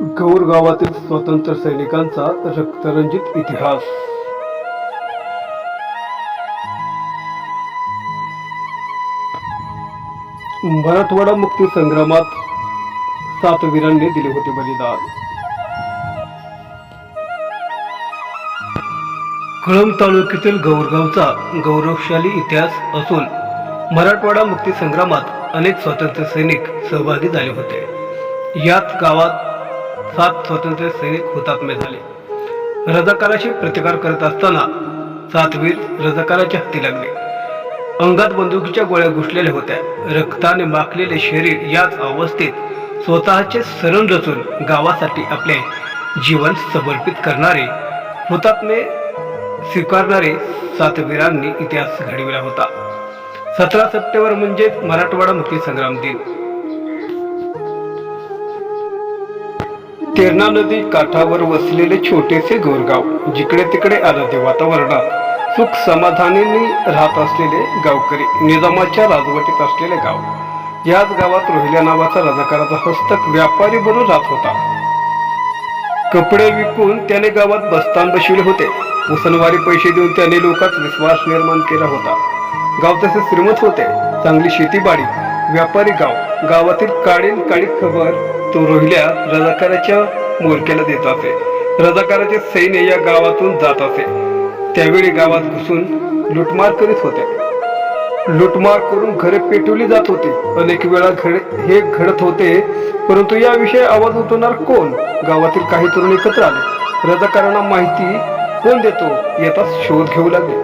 गौर गावातील स्वतंत्र सैनिकांचा रक्तरंजित इतिहास. मराठवाडा मुक्ती संग्रामात सात वीरांनी दिले होते बलिदान. कळंब तालुक्यातील गौरगावचा गौरवशाली इतिहास असून मराठवाडा मुक्ती संग्रामात अनेक स्वातंत्र्य सैनिक सहभागी झाले होते. याच गावात सात स्वतंत्र सैनिक हुतात्मे झाले. रजाकाराशी प्रतिकार करत असताना सात वीर रजाकाराच्या हाती लागले. अंगात बंदुकीच्या गोळ्या घुसलेल्या होत्या. रक्ताने माखलेले शरीर याच अवस्थेत स्वतःचे सरण रचून गावासाठी आपले जीवन समर्पित करणारे हुतात्मे स्वीकारणारे सात वीरांनी इतिहास घडविला होता. सतरा सप्टेंबर म्हणजेच मराठवाडा मुक्ती संग्राम दिन. तेरणा नदी काठावर वसलेले छोटेसे गोरगाव जिकडे तिकडे आराध्य वातावरणात सुख समाधानाने राहत असलेले गावकरी निजामाच्या राजवटीत असलेले गाव. याच गावात रोहिल्या नावाचा रजाकाराचा हस्तक व्यापारी बनून राहत होता. कपडे विकून त्याने गावात बस्तान बसविले होते. उसनवारी पैसे देऊन त्याने लोकात विश्वास निर्माण केला होता. गाव तसे श्रीमंत होते. चांगली शेतीबाडी व्यापारी गाव गावातील काळीन काळी खबर तो रोहिल्या रजाकाराच्या मोरक्याला देत असे. रजाकाराचे सैन्य या गावातून जात असे. त्यावेळी गावात घुसून लुटमार करीत होते. लुटमार करून घरे पेटवली जात होती. अनेक वेळा घड हे घडत होते. परंतु याविषयी आवाज उठवणार कोण? गावातील काही तरुण एकत्र आले. रजाकारांना माहिती कोण देतो याचा शोध घेऊ लागले.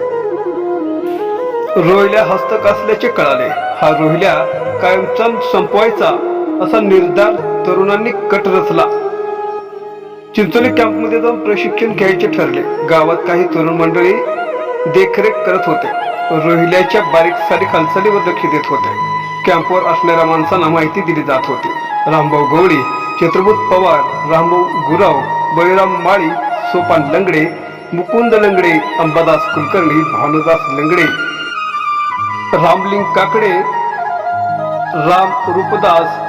रोहिल्या हस्तक असल्याचे कळाले. हा रोहिल्या कायमचा संपवायचा असा निर्धार तरुणांनी कट रचला. चिंचोली कॅम्पमध्ये जाऊन प्रशिक्षण घ्यायचे ठरले. गावात काही तरुण मंडळी देखरेख करत होते. रोहिल्याच्या बारीक सारीक हालचालीवर लक्ष देत होते. कॅम्पवर असणाऱ्या माणसांना माहिती दिली जात होती. रामभाऊ गवळी चित्रभूत पवार रामभाऊ गुराव बळीराम माळी सोपान लंगडे मुकुंद लंगडे अंबादास कुलकर्णी भानुदास लंगडे रामलिंग काकडे राम रूपदास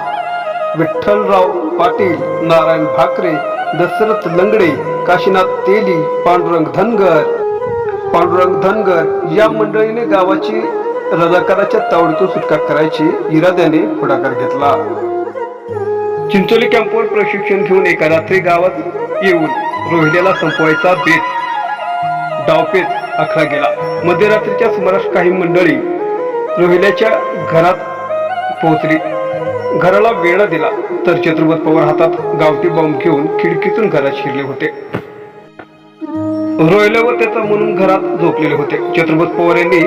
विठ्ठलराव पाटील नारायण भाकरे दशरथ लंगडे काशीनाथ तेली पांडुरंग धनगर. पांडुरंग धनगर या मंडळीने गावाची रजाकाराच्या तावडीतून सुटका करायची इराद्याने पुढाकार घेतला. चिंचोली कॅम्पवर प्रशिक्षण घेऊन एका रात्री गावात येऊन रोहिण्याला संपवायचा बेत. डावपेच आखला गेला. मध्यरात्रीच्या सुमारास काही मंडळी रोहिल्याच्या घरात पोहोचली. घराला वेळा दिला तर चतुर्भत पवार हातात गावठी बॉम्ब घेऊन खिडकीतून घरात शिरले होते. रोयल्यावर त्याचा म्हणून घरात झोपलेले होते. चतुर्भत पवार यांनी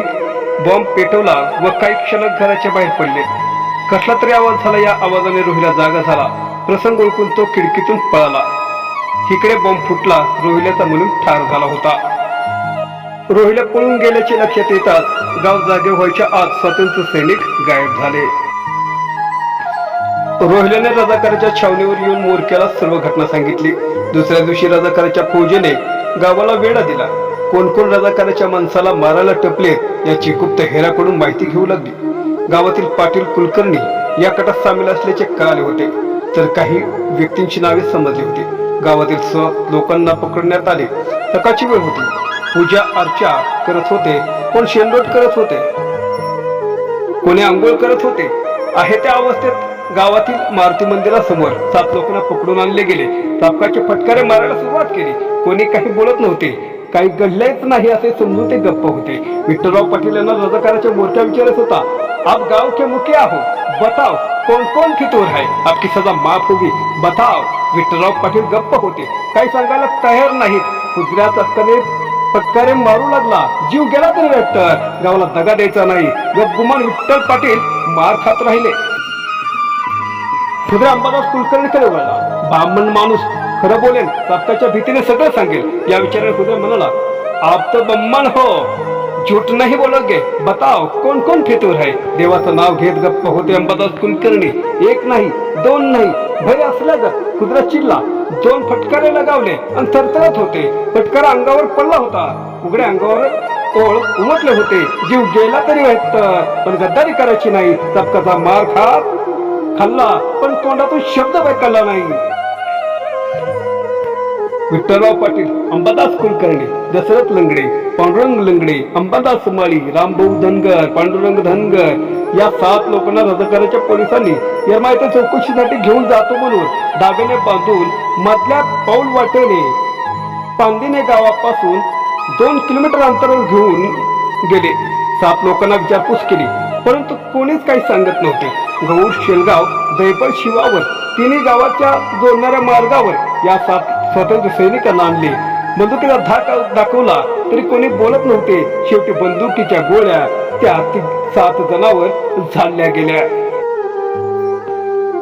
बॉम्ब पेटवला व काही क्षणक घराच्या बाहेर पडले. कसला तरी आवाज झाला या आवाजाने रोहिला जागा झाला. प्रसंग ओळखून तो खिडकीतून पळाला. इकडे बॉम्ब फुटला रोहिल्याचा म्हणून ठार झाला होता. रोहिल्या पळून गेल्याचे लक्षात येताच गाव जागे व्हायच्या आज स्वातंत्र्य सैनिक गायब झाले. रोहिल्याने रजाकाराच्या छावणीवर येऊन मोरक्याला सर्व घटना सांगितली. दुसऱ्या दिवशी रजाकाराच्या फौजेने गावाला वेढा दिला. कोण कोण रजाकाराच्या माणसाला मारायला टपले याची गुप्त हेराकडून माहिती घेऊ लागली. गावातील पाटील कुलकर्णी या कटात सामील असल्याचे कळाले होते. तर काही व्यक्तींची नावे समजली होती. गावातील स लोकांना पकडण्यात आले. सकाळची वेळ होती. पूजा अर्चा करत होते. कोण शेंडोट करत होते? कोणी आंघोळ करत होते? आहे त्या अवस्थेत गावातील मारुती मंदिरासमोर सात लोकांना पकडून आणले गेले. चापकाचे फटकारे मारायला सुरुवात केली. कोणी काही बोलत नव्हते. काही घडलेच नाही असे समजून ते गप्प होते. विठ्ठलराव पाटील यांना रजाकाराच्या मोर्चा विचारत होता आप गाव के मुखे आहो बताओ कौन कौन फितूर है? आपकी सजा माफ होगी। बताओ. विठ्ठलराव पाटील गप्प होते. काही सांगायला तयार नाहीत. कुजऱ्या चक्कने फटकारे मारू लागला. जीव गेला तरी वेटर गावाला दगा द्यायचा नाही. गुमान विठ्ठल पाटील मार खात राहिले. खुद्रे अंबादास कुलकर्णीकडे वळला ब्राह्मण माणूस खरं बोलेल सत्ताच्या भीतीने सगळं सांगेल. या विचाराने खुद्रे म्हणाला आप तो बम्मन हो. झूठ नाही बोलोगे. बताओ कोण कोण फितूर आहे? देवाचं नाव घेत गप्प होते अंबादास कुलकर्णी. एक नाही दोन नाही. भय असल्यागत कुत्रा चिल्ला दोन फटकारे लगावले आणि थरथरत होते. फटकारा अंगावर पडला होता. उघड्या अंगावर ओळ उमटले होते. जीव गेला तरी वाटत पण गद्दारी करायची नाही. चपकाचा मार खात खाल्ला पण तोंडातून शब्द ऐकला नाही. विठ्ठलराव पाटील अंबादास कुलकर्णी दशरथ लंगडे पांडुरंग लंगडे अंबादास माळी रामभाऊ धनगर पांडुरंग धनगर या सात लोकांना रजकाराच्या पोलिसांनी यरमायच्या चौकशीसाठी घेऊन जातो म्हणून दाब्याने बांधून मधल्या पाऊल वाटेने पांदिने गावापासून दोन किलोमीटर अंतरावर घेऊन गेले. सात लोकांना विचारपूस केली परंतु कोणीच काही सांगत नव्हते. गौर शेलगाव दैपळ शिवावर तिन्ही गावाच्या जोडणाऱ्या मार्गावर या सात स्वतंत्र सैनिकांना आणले. बंदुकीला धाक दाखवला तरी कोणी बोलत नव्हते. शेवटी बंदुकीच्या गोळ्या त्या सात जणांवर झाडल्या गेल्या.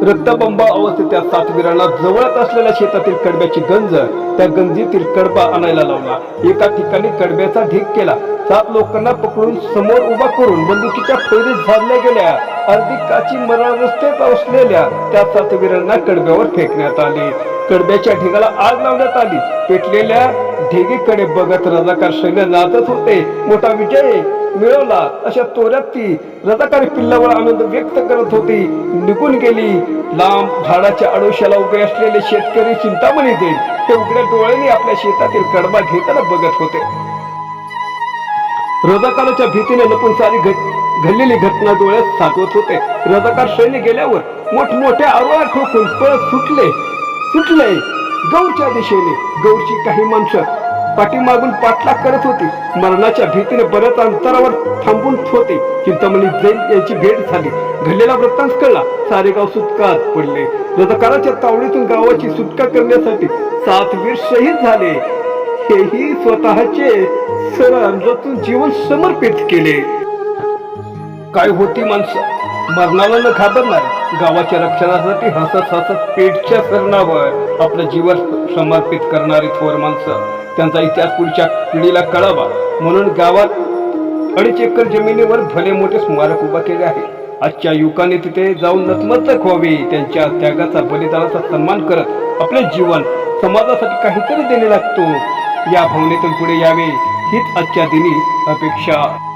रक्तबंबा अवस्थेत त्या सातवीरांना जवळच असलेल्या शेतातील कडब्याची गंज त्या गंजीतील कडबा आणायला लावला. एका ठिकाणी कडब्याचा ढीक केला. सात लोकांना पकडून समोर उभा करून बंदुकीच्या फैरीत झाडल्या गेल्या. अर्धी काची मरण रस्त्यात असलेल्या त्या सातवीरांना कडब्यावर फेकण्यात आले. कडब्याच्या ढिगाला आग लावण्यात आली. पेटलेल्या ढेगीकडे बघत रजाकार सैन्य नाचत होते. मोठा विजय! मिळवला. अशा तोऱ्यात ती रजाकारी पिल्लावर आनंद व्यक्त करत होती. निघून गेली. लांब झाडाच्या आडोश्याला उभे असलेले शेतकरी चिंतामणी देईल ते उघड्या डोळ्यांनी आपल्या शेतातील कडबा घेताना बघत होते. रजाकाराच्या भीतीने लपून सारी घट घडलेली घटना डोळ्यात साठवत होते. रजाकार सैन्य गेल्यावर मोठमोठ्या आरोळा ठोकून पळत सुटले. सुटले. गौरच्या दिशेने. गौरची काही माणसं पाठीमागून पाठलाग करत होती. मरणाच्या भीतीने बऱ्याच अंतरावर थांबून होते चिंतामणी जैन यांची भेट झाली. घडलेला वृत्तांत कळला. सारे गाव सुटकात पडले. रथकाराच्या तावडीतून गावाची सुटका करण्यासाठी सात वीर शहीद झाले. हेही स्वतःचे सरंजातून जीवन समर्पित केले. काय होती माणसं? मरणाला न घाबरणार. गावाच्या रक्षणासाठी हसत हसत पेठच्या सरणावर आपलं जीवन समर्पित करणारी थोर माणसं. त्यांचा इतिहास पुढच्या पिढीला कळावा. म्हणून गावात अडीच एकर जमिनीवर भले मोठे स्मारक उभा केले आहे. आजच्या युवकाने तिथे जाऊन नतमस्तक व्हावे. त्यांच्या त्यागाचा बलिदानाचा सन्मान करत आपले जीवन समाजासाठी काहीतरी देणे लागतो. या भावनेतून पुढे यावे. हीच आजच्या दिनी अपेक्षा.